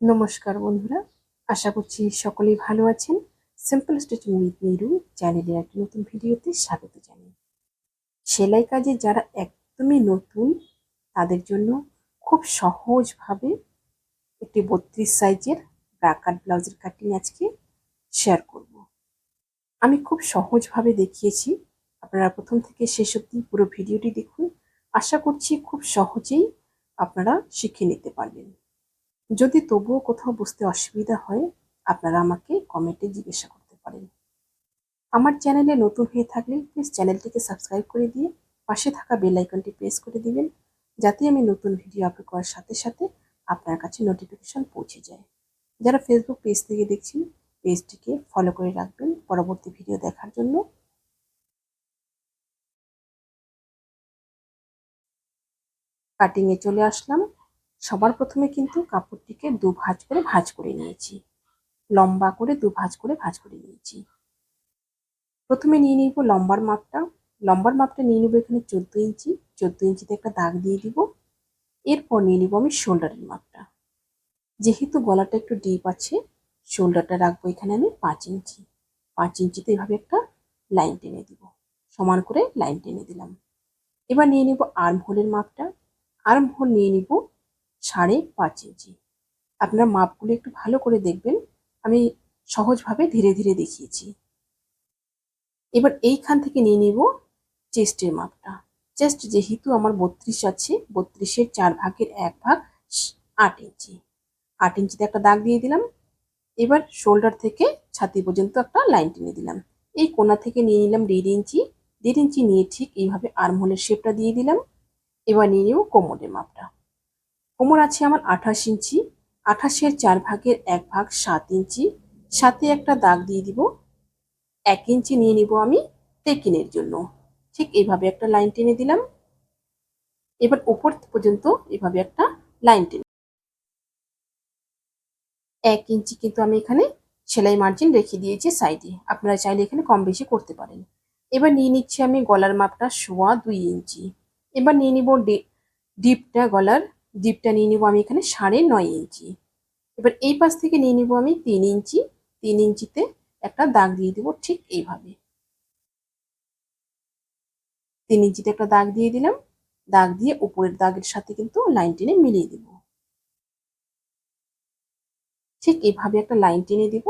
নমস্কার বন্ধুরা, আশা করছি সকলেই ভালো আছেন। সিম্পল স্টিচিং উইথ নিরু চ্যানেলের একটি নতুন ভিডিওতে স্বাগত জানাই। সেলাই কাজে যারা একদমই নতুন, তাদের জন্য খুব সহজভাবে একটি বত্রিশ সাইজের ব্রাকাট ব্লাউজের কাটিং আজকে শেয়ার করব। আমি খুব সহজভাবে দেখিয়েছি, আপনারা প্রথম থেকে শেষ অবধি পুরো ভিডিওটি দেখুন। আশা করছি খুব সহজেই আপনারা শিখে নিতে পারবেন। যদি তবুও কোথাও বুঝতে অসুবিধা হয়, আপনারা আমাকে কমেন্টে জিজ্ঞাসা করতে পারেন। আমার চ্যানেলে নতুন হয়ে থাকলে প্লিজ চ্যানেলটিকে সাবস্ক্রাইব করে দিয়ে পাশে থাকা বেল আইকনটি প্রেস করে দিবেন, যাতে আমি নতুন ভিডিও আপলোড করার সাথে সাথে আপনার কাছে নোটিফিকেশন পৌঁছে যায়। যারা ফেসবুক পেজ থেকে দেখছেন পেজটিকে ফলো করে রাখবেন পরবর্তী ভিডিও দেখার জন্য। কাটিংয়ে চলে আসলাম। সবার প্রথমে কিন্তু কাপড়টিকে দু ভাঁজ করে ভাঁজ করে নিয়েছি। লম্বা করে দু ভাঁজ করে ভাঁজ করে নিয়েছি। প্রথমে নিয়ে নিব লম্বার মাপটা। লম্বার মাপটা নিয়ে নিব এখানে চোদ্দ ইঞ্চি। চোদ্দ ইঞ্চিতে একটা দাগ দিয়ে দিব। এরপর নিয়ে নিব আমি শোল্ডারের মাপটা। যেহেতু গলাটা একটু ডিপ আছে, শোল্ডারটা রাখব এখানে আমি পাঁচ ইঞ্চি। পাঁচ ইঞ্চিতে এভাবে একটা লাইন টেনে দিব। সমান করে লাইন টেনে দিলাম। এবার নিয়ে নিব আর্ম হোলের মাপটা। আর্ম হোল নিয়ে নিব সাড়ে পাঁচ ইঞ্চি। আপনার মাপগুলো একটু ভালো করে দেখবেন। আমি সহজভাবে ধীরে ধীরে দেখিয়েছি। এবার এইখান থেকে নিয়ে নিব চেস্টের মাপটা। চেস্ট যেহেতু আমার বত্রিশ আছে, বত্রিশের চার ভাগের এক ভাগ আট ইঞ্চি। আট ইঞ্চিতে একটা দাগ দিয়ে দিলাম। এবার শোল্ডার থেকে ছাতি পর্যন্ত একটা লাইন টেনে দিলাম। এই কোনা থেকে নিয়ে নিলাম দেড় ইঞ্চি। দেড় ইঞ্চি নিয়ে ঠিক এইভাবে আর্মহোলের শেপটা দিয়ে দিলাম। এবার নিয়ে নেব কোমরের মাপটা। কোমর আছে আমার আঠাশ ইঞ্চি, আঠাশের চার ভাগের এক ভাগ সাত ইঞ্চি। সাথে একটা দাগ দিয়ে দিব, এক ইঞ্চি নিয়ে নিব আমি টেকিনের জন্য। ঠিক এইভাবে একটা লাইন টেনে দিলাম। এবার উপর পর্যন্ত এভাবে একটা লাইন টেনে এক ইঞ্চি কিন্তু আমি এখানে সেলাই মার্জিন রেখে দিয়েছি সাইডে। আপনারা চাইলে এখানে কম বেশি করতে পারেন। এবার নিয়ে নিচ্ছি আমি গলার মাপটা সোয়া দুই ইঞ্চি। এবার নিয়ে নিব ডিপটা গলার ডিপটা নিয়ে নিব আমি এখানে সাড়ে নয় ইঞ্চি। এবার এই পাশ থেকে নিয়ে নিব আমি তিন ইঞ্চি। তিন ইঞ্চিতে একটা দাগ দিয়ে দেবো ঠিক এইভাবে। তিন ইঞ্চিতে একটা দাগ দিয়ে দিলাম। দাগ দিয়ে উপরের দাগের সাথে কিন্তু লাইন টেনে মিলিয়ে দিব। ঠিক এইভাবে একটা লাইন টেনে দিব।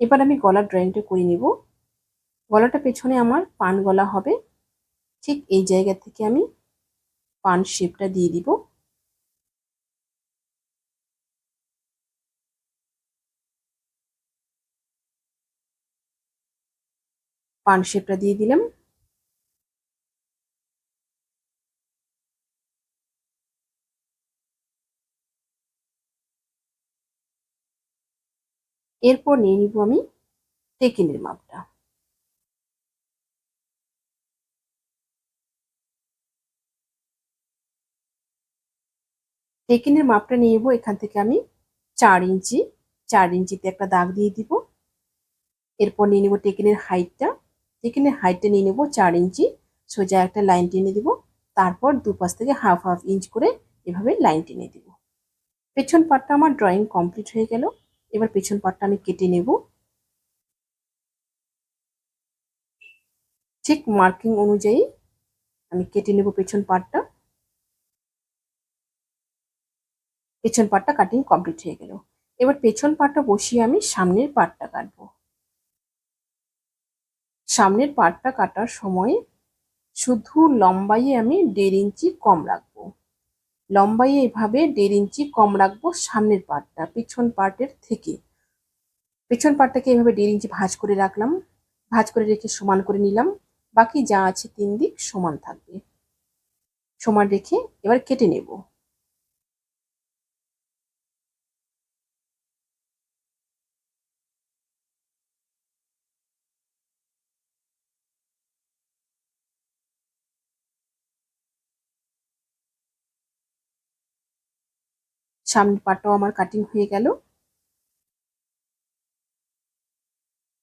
এবার আমি গলার ড্রয়িংটা করে নিব। গলাটা পেছনে আমার পান গলা হবে। ঠিক এই জায়গা থেকে আমি পান শেপটা দিয়ে দিব। পান শেপটা দিয়ে দিলাম। এরপর নিয়ে নিব আমি টেকিনের মাপটা। টেকিনের মাপটা নিয়ে নেব। এখান থেকে আমি চার ইঞ্চি, চার ইঞ্চিতে একটা দাগ দিয়ে দিব। এরপর নিয়ে নেব টেকিনের হাইটটা। টেকিনের হাইটটা নিয়ে নেব চার ইঞ্চি। সোজা একটা লাইন টেনে দিব। তারপর দুপাশ থেকে হাফ হাফ ইঞ্চ করে এভাবে লাইন টেনে দিব। পেছন পাটটা আমার ড্রয়িং কমপ্লিট হয়ে গেল। এবার পেছন পাটটা আমি কেটে নেব। ঠিক মার্কিং অনুযায়ী আমি কেটে নেব পেছন পাটটা। পেছন পাটটা কাটিং কমপ্লিট হয়ে গেল। এবার পেছন পাটটা বসিয়ে আমি সামনের পাটটা কাটবো। সামনের পাটটা কাটার সময় শুধু লম্বাইয়ে আমি দেড় ইঞ্চি কম রাখব। লম্বাইয়ে এভাবে দেড় ইঞ্চি কম রাখব সামনের পাটটা, পেছন পার্টের থেকে। পেছন পাটটাকে এভাবে দেড় ইঞ্চি ভাঁজ করে রাখলাম। ভাঁজ করে রেখে সমান করে নিলাম। বাকি যা আছে তিন দিক সমান থাকবে। সমান রেখে এবার কেটে নেব। সামনের পাটটাও আমার কাটিং হয়ে গেল।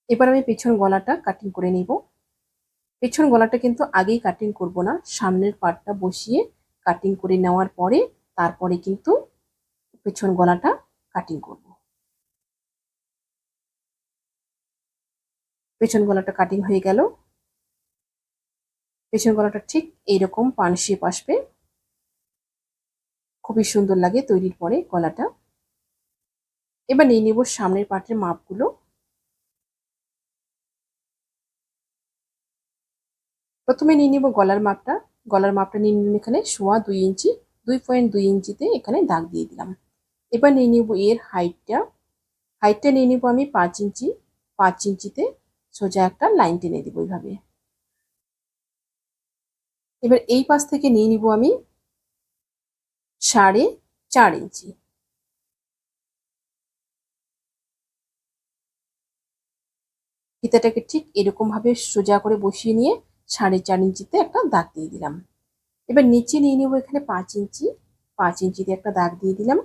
এবার আমি পেছন গলাটা কাটিং করে নিব। পেছন গলাটা কিন্তু আগেই কাটিং করব না, সামনের পাটটা বসিয়ে কাটিং করে নেওয়ার পরে তারপরে কিন্তু পেছন গলাটা কাটিং করব। পেছন গলাটা কাটিং হয়ে গেল। পেছন গলাটা ঠিক এইরকম পান শেপ আসবে। খুবই সুন্দর লাগে তৈরির পরে গলাটা এবার নিয়ে নেব সামনের পাটের মাপগুলো। প্রথমে নিয়ে নেব গলার মাপটা। গলার মাপটা নিয়ে নিলাম এখানে সোয়া দুই ইঞ্চি, দুই পয়েন্ট দুই ইঞ্চিতে এখানে দাগ দিয়ে দিলাম। এবার নিয়ে নেব এর হাইটটা। হাইটটা নিয়ে নেব আমি পাঁচ ইঞ্চি, পাঁচ ইঞ্চিতে সোজা একটা লাইন টেনে দেবো এইভাবে। এবার এই পাশ থেকে নিয়ে নিব আমি সাড়ে চার ইঞ্চি। ফিতাটাকে ঠিক এরকম ভাবে সোজা করে বসিয়ে নিয়ে সাড়ে চার ইঞ্চিতে একটা দাগ দিয়ে দিলাম। এবার নিচে নিয়ে নেব এখানে পাঁচ ইঞ্চি। পাঁচ ইঞ্চিতে একটা দাগ দিয়ে দিলাম।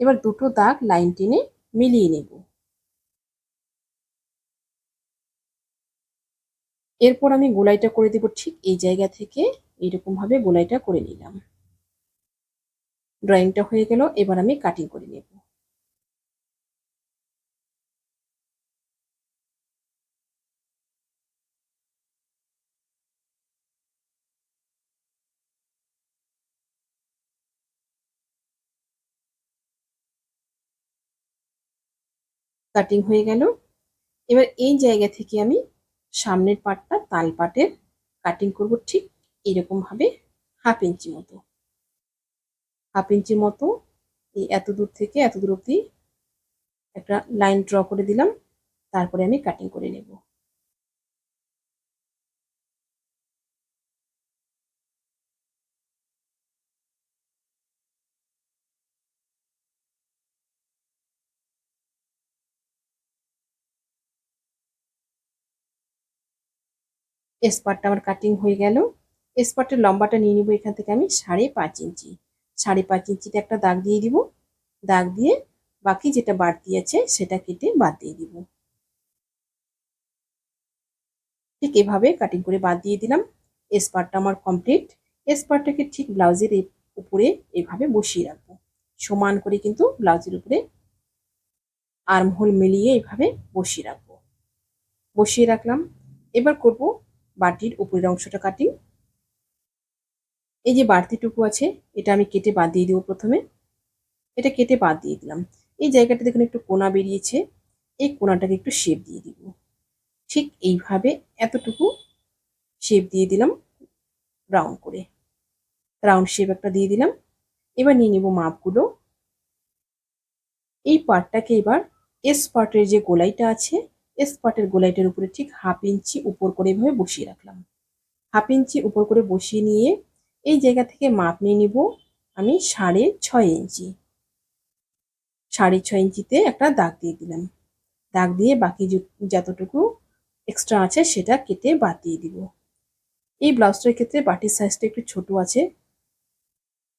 এবার দুটো দাগ লাইন টেনে মিলিয়ে নেব। এরপর আমি গোলাইটা করে দেব ঠিক এই জায়গা থেকে। এইরকম ভাবে গোলাইটা করে নিলাম। ড্রয়িংটা হয়ে গেল, এবার আমি কাটিং করে নেব। কাটিং হয়ে গেল। এবার এই জায়গা থেকে আমি সামনের পাটটা তাল পাটের কাটিং করব ঠিক এরকম ভাবে হাফ ইঞ্চি মতো। হাফ ইঞ্চি মতো এই এত দূর থেকে এত দূর অব্দি একটা লাইন ড্র করে দিলাম। তারপরে আমি কাটিং করে নেব। স্পারটা আমার কাটিং হয়ে গেল। স্পারটের লম্বাটা নিয়ে নিব এখান থেকে আমি সাড়ে পাঁচ ইঞ্চি। সাড়ে পাঁচ ইঞ্চিতে একটা দাগ দিয়ে দিব। দাগ দিয়ে বাকি যেটা বাড়তি আছে সেটা কেটে বাদ দিয়ে দিব। ঠিক এভাবে কাটিং করে বাদ দিয়ে দিলাম। স্পারটা আমার কমপ্লিট স্পারটাকে ঠিক ব্লাউজের উপরে এভাবে বসিয়ে রাখব। সমান করে কিন্তু ব্লাউজের উপরে আর্মহোল মিলিয়ে এভাবে বসিয়ে রাখব। বসিয়ে রাখলাম। এবার করব বাটির উপরের অংশটা কাটিং এই যে বাড়তিটুকু আছে, এটা আমি কেটে বাদ দিয়ে দেবো প্রথমে। এটা কেটে বাদ দিয়ে দিলাম। এই জায়গাটা দেখুন একটু কোনা বেরিয়েছে। এই কোনাটাকে একটু শেপ দিয়ে দিব। ঠিক এইভাবে এতটুকু শেপ দিয়ে দিলাম রাউন্ড করে। রাউন্ড শেপ একটা দিয়ে দিলাম। এবার নিয়ে নেব মাপগুলো। এই পার্টটাকে এবার এস পার্টের যে গোলাইটা আছে এস পার্টের গোলাইটার উপরে ঠিক হাফ ইঞ্চি উপর করে এভাবে বসিয়ে রাখলাম। হাফ ইঞ্চি উপর করে বসিয়ে নিয়ে এই জায়গা থেকে মাপ নিয়ে নিব আমি সাড়ে ছয় ইঞ্চি। সাড়ে ছয় ইঞ্চিতে একটা দাগ দিয়ে দিলাম। দাগ দিয়ে বাকি যতটুকু এক্সট্রা আছে সেটা কেটে বাদ দিয়ে দিব। এই ব্লাউজটার ক্ষেত্রে বাটির সাইজটা একটু ছোট আছে।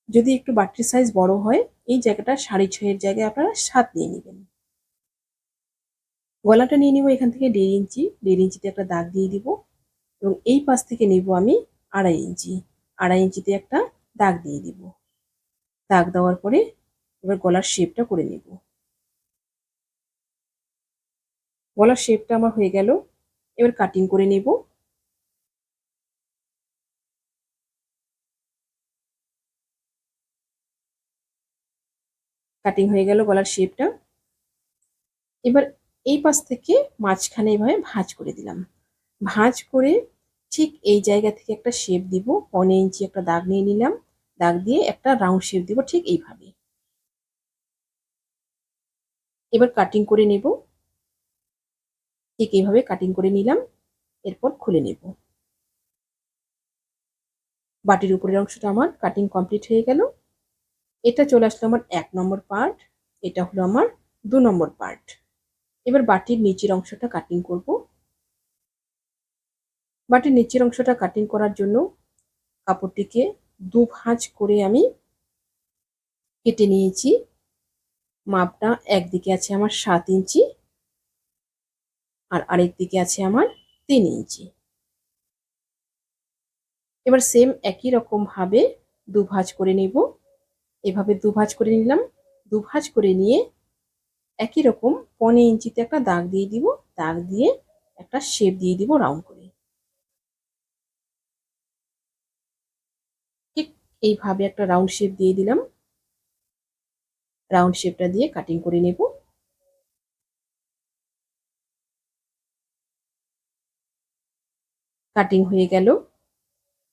যদি একটু বাটির সাইজ বড় হয়, এই জায়গাটা সাড়ে ছয়ের জায়গায় আপনারা সাত নিয়ে নেবেন। গলাটা নিয়ে নিব এখান থেকে দেড় ইঞ্চি। দেড় ইঞ্চিতে একটা দাগ দিয়ে দিব এবং এই পাশ থেকে নেব আমি আড়াই ইঞ্চি। আড়াই ইঞ্চিতে একটা দাগ দিয়ে দিব। দাগ দেওয়ার পরে এবার গলার শেপটা করে নেব। গলার শেপটা আমার হয়ে গেল। এবার কাটিং করে নেব। কাটিং হয়ে গেল গলার শেপটা এবার এই পাশ থেকে মাঝখানে এভাবে ভাঁজ করে দিলাম। ভাঁজ করে ঠিক এই জায়গা থেকে একটা শেপ দিব পনে ইঞ্চি একটা দাগ নিয়ে নিলাম, দাগ দিয়ে একটা রাউন্ড শেপ দিব ঠিক এইভাবে। এবার কাটিং করে নেব। ঠিক এইভাবে কাটিং করে নিলাম, এরপর খুলে নেব। বাটির উপরের অংশটা আমার কাটিং কমপ্লিট হয়ে গেল। এটা চলে আসলো আমার এক নম্বর পার্ট এটা হলো আমার দু নম্বর পার্ট এবার বাটির নিচের অংশটা কাটিং করব। বাটির নিচের অংশটা কাটিং করার জন্য কাপড়টিকে দু ভাঁজ করে আমি কেটে নিয়েছি। মাপটা একদিকে আছে আমার সাত ইঞ্চি আর আরেক দিকে আছে আমার তিন ইঞ্চি। এবার সেম একই রকম ভাবে দু ভাঁজ করে নেব। এভাবে দু ভাঁজ করে নিলাম। দু ভাঁজ করে নিয়ে একই রকম পনেরো ইঞ্চিতে একটা দাগ দিয়ে দিব। দাগ দিয়ে একটা শেপ দিয়ে দিব রাউন্ড করে ঠিক এইভাবে একটা রাউন্ড শেপ দিয়ে দিলাম। রাউন্ড শেপটা দিয়ে কাটিং করে নেব। কাটিং হয়ে গেল।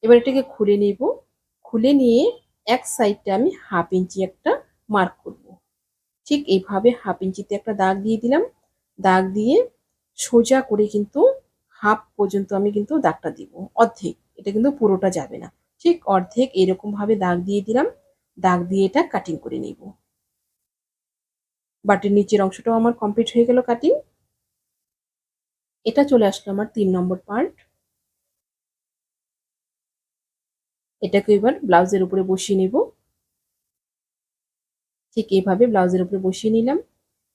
এবার এটাকে খুলে নেব। খুলে নিয়ে এক সাইডটা আমি হাফ ইঞ্চি একটা মার্ক করব। ঠিক এইভাবে হাফ ইঞ্চিতে একটা দাগ দিয়ে দিলাম। দাগ দিয়ে সোজা করে কিন্তু হাফ পর্যন্ত আমি কিন্তু দাগটা দিব। অর্ধেক। এটা কিন্তু পুরোটা যাবে না। ঠিক অর্ধেক এরকম ভাবে দাগ দিয়ে দিলাম। দাগ দিয়ে এটা কাটিং করে নিব। বাটির নিচের অংশটাও আমার কমপ্লিট হয়ে গেল কাটিং এটা চলে আসলো আমার তিন নম্বর পার্ট এটাকে এবার ব্লাউজের উপরে বসিয়ে নেব। ঠিক এইভাবে ব্লাউজের উপরে বসিয়ে নিলাম।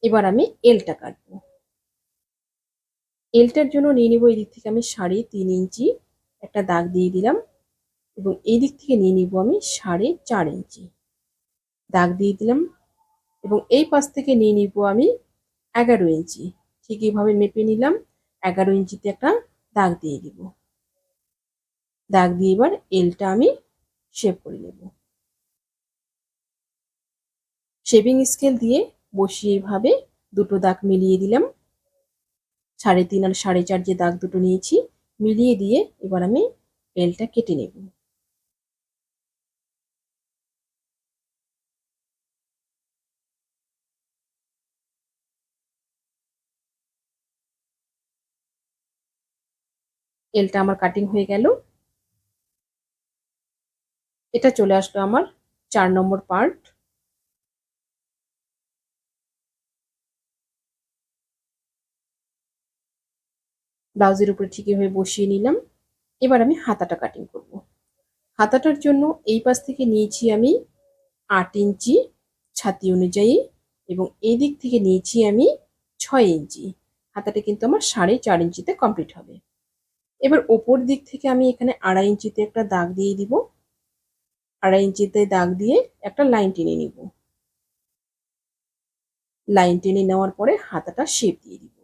এবার আমি এলটা কাটবো। এলটার জন্য নিয়ে নিব এই দিক থেকে আমি সাড়ে তিন ইঞ্চি একটা দাগ দিয়ে দিলাম। এবং এই দিক থেকে নিয়ে নিব আমি সাড়ে চার ইঞ্চি। দাগ দিয়ে দিলাম এবং এই পাশ থেকে নিয়ে নিব আমি এগারো ইঞ্চি। ঠিক এইভাবে মেপে নিলাম, এগারো ইঞ্চিতে একটা দাগ দিয়ে দিব। দাগ দিয়ে এবার এলটা আমি শেপ করে নেব। শেপিং স্কেল দিয়ে বসিয়ে এইভাবে দুটো দাগ মিলিয়ে দিলাম। সাড়ে তিন আর সাড়ে চার যে দাগ দুটো নিয়েছি, মিলিয়ে দিয়ে এবার আমি এলটা কেটে নেব। এলটা আমার কাটিং হয়ে গেল। এটা চলে আসলো আমার চার নম্বর পার্ট ব্লাউজের উপরে ঠিক এভাবে বসিয়ে নিলাম। এবার আমি হাতাটা কাটিং করব। হাতাটার জন্য এই পাশ থেকে নিয়েছি আমি আট ইঞ্চি ছাতি অনুযায়ী এবং এই দিক থেকে নিয়েছি আমি ছয় ইঞ্চি। হাতাটা কিন্তু আমার সাড়ে চার ইঞ্চিতে কমপ্লিট হবে। এবার ওপর দিক থেকে আমি এখানে আড়াই ইঞ্চিতে একটা দাগ দিয়ে দিব। আড়াই ইঞ্চিতে দাগ দিয়ে একটা লাইন টেনে নিব। লাইন টেনে নেওয়ার পরে হাতাটা শেপ দিয়ে দিব।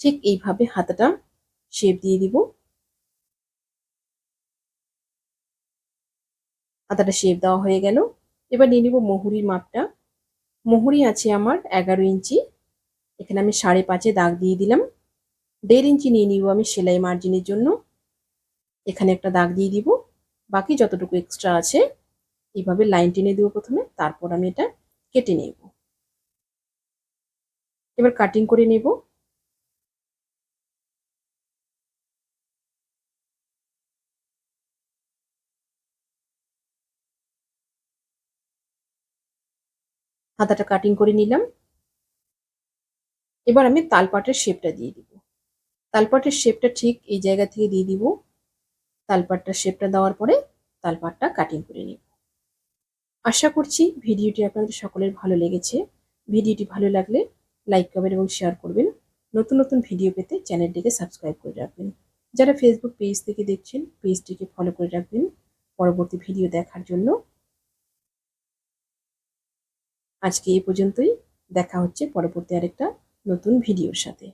ঠিক এইভাবে হাতাটা শেপ দিয়ে দিব। হাতাটা শেপ দেওয়া হয়ে গেল। এবার নিয়ে নিব মহুরির মাপটা। মহুরি আছে আমার এগারো ইঞ্চি। এখানে আমি সাড়ে পাঁচে দাগ দিয়ে দিলাম। দেড় ইঞ্চি নিয়ে নিব আমি সেলাই মার্জিনের জন্য। এখানে একটা দাগ দিয়ে দিব। বাকি যতটুকু এক্সট্রা আছে এইভাবে লাইন টেনে দিব প্রথমে, তারপর আমি এটা কেটে নেব। এবার কাটিং করে নেব। হাতাটা কাটিং করে নিলাম। এবার আমি তালপাটের শেপটা দিয়ে দিব। তালপাটের শেপটা ঠিক এই জায়গা থেকে দিয়ে দিব। তালপাটটার শেপটা দেওয়ার পরে তালপাটটা কাটিং করে নিব। আশা করছি ভিডিওটি আপনাদের সকলের ভালো লেগেছে। ভিডিওটি ভালো লাগলে লাইক করবেন এবং শেয়ার করবেন। নতুন নতুন ভিডিও পেতে চ্যানেলটিকে সাবস্ক্রাইব করে রাখবেন। যারা ফেসবুক পেজ থেকে দেখছেন পেজটিকে ফলো করে রাখবেন। পরবর্তী ভিডিও দেখার জন্য আজকে এই পর্যন্তই। দেখা হচ্ছে পরবর্তী আরেকটা নতুন ভিডিওর সাথে।